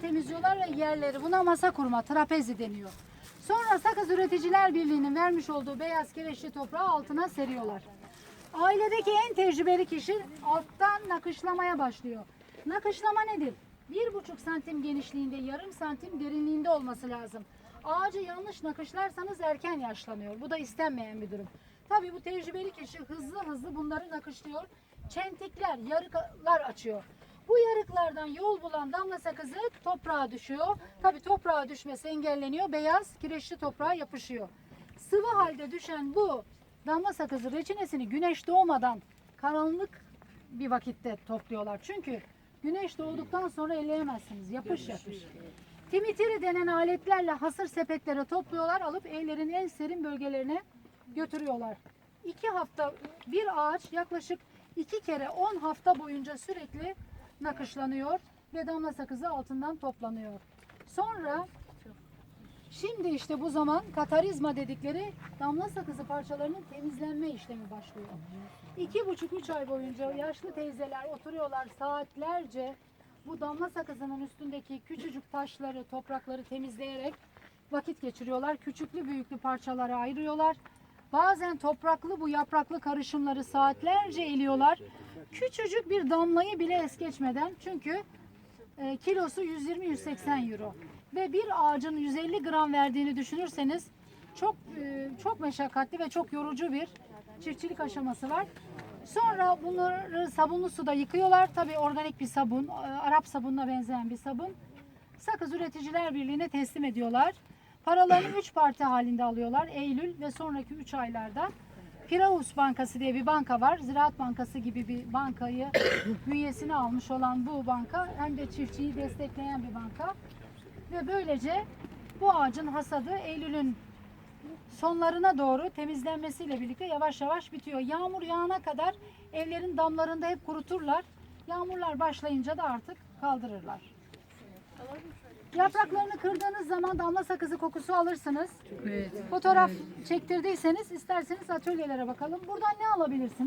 temizliyorlar ve yerleri buna masa kurma, trapezi deniyor. Sonra Sakız Üreticiler Birliği'nin vermiş olduğu beyaz kireçli toprağı altına seriyorlar. Ailedeki en tecrübeli kişi alttan nakışlamaya başlıyor. Nakışlama nedir? Bir buçuk santim genişliğinde, yarım santim derinliğinde olması lazım. Ağacı yanlış nakışlarsanız erken yaşlanıyor. Bu da istenmeyen bir durum. Tabii bu tecrübeli kişi hızlı hızlı bunları nakışlıyor. Çentikler, yarıklar açıyor. Bu yarıklardan yol bulan damla sakızı toprağa düşüyor. Tabii toprağa düşmesi engelleniyor. Beyaz kireçli toprağa yapışıyor. Sıvı halde düşen bu damla sakızı reçinesini güneş doğmadan karanlık bir vakitte topluyorlar. Çünkü güneş doğduktan sonra elleyemezsiniz. Yapış yapış. Timitiri denen aletlerle hasır sepetlere topluyorlar. Alıp evlerin en serin bölgelerine götürüyorlar. İki hafta bir ağaç yaklaşık iki kere 10 hafta boyunca sürekli nakışlanıyor ve damla sakızı altından toplanıyor. Sonra Şimdi işte bu zaman katarizma dedikleri damla sakızı parçalarının temizlenme işlemi başlıyor. İki buçuk üç ay boyunca yaşlı teyzeler oturuyorlar saatlerce bu damla sakızının üstündeki küçücük taşları, toprakları temizleyerek vakit geçiriyorlar. Küçüklü büyüklü parçalara ayırıyorlar. Bazen topraklı bu yapraklı karışımları saatlerce eliyorlar. Küçücük bir damlayı bile es geçmeden çünkü e, kilosu 120-180 euro. Ve bir ağacın 150 gram verdiğini düşünürseniz çok e, çok meşakkatli ve çok yorucu bir çiftçilik aşaması var. Sonra bunları sabunlu suda yıkıyorlar. Tabii organik bir sabun, e, Arap sabununa benzeyen bir sabun. Sakız Üreticiler Birliği'ne teslim ediyorlar. Paralarını 3 parti halinde alıyorlar. Eylül ve sonraki 3 aylarda. Piravus Bankası diye bir banka var. Ziraat Bankası gibi bir bankayı bünyesine almış olan bu banka hem de çiftçiyi destekleyen bir banka. Ve böylece bu ağacın hasadı Eylül'ün sonlarına doğru temizlenmesiyle birlikte yavaş yavaş bitiyor. Yağmur yağana kadar evlerin damlarında hep kuruturlar. Yağmurlar başlayınca da artık kaldırırlar. Yapraklarını kırdığınız zaman damla sakızı kokusu alırsınız. Fotoğraf çektirdiyseniz isterseniz atölyelere bakalım. Buradan ne alabilirsiniz?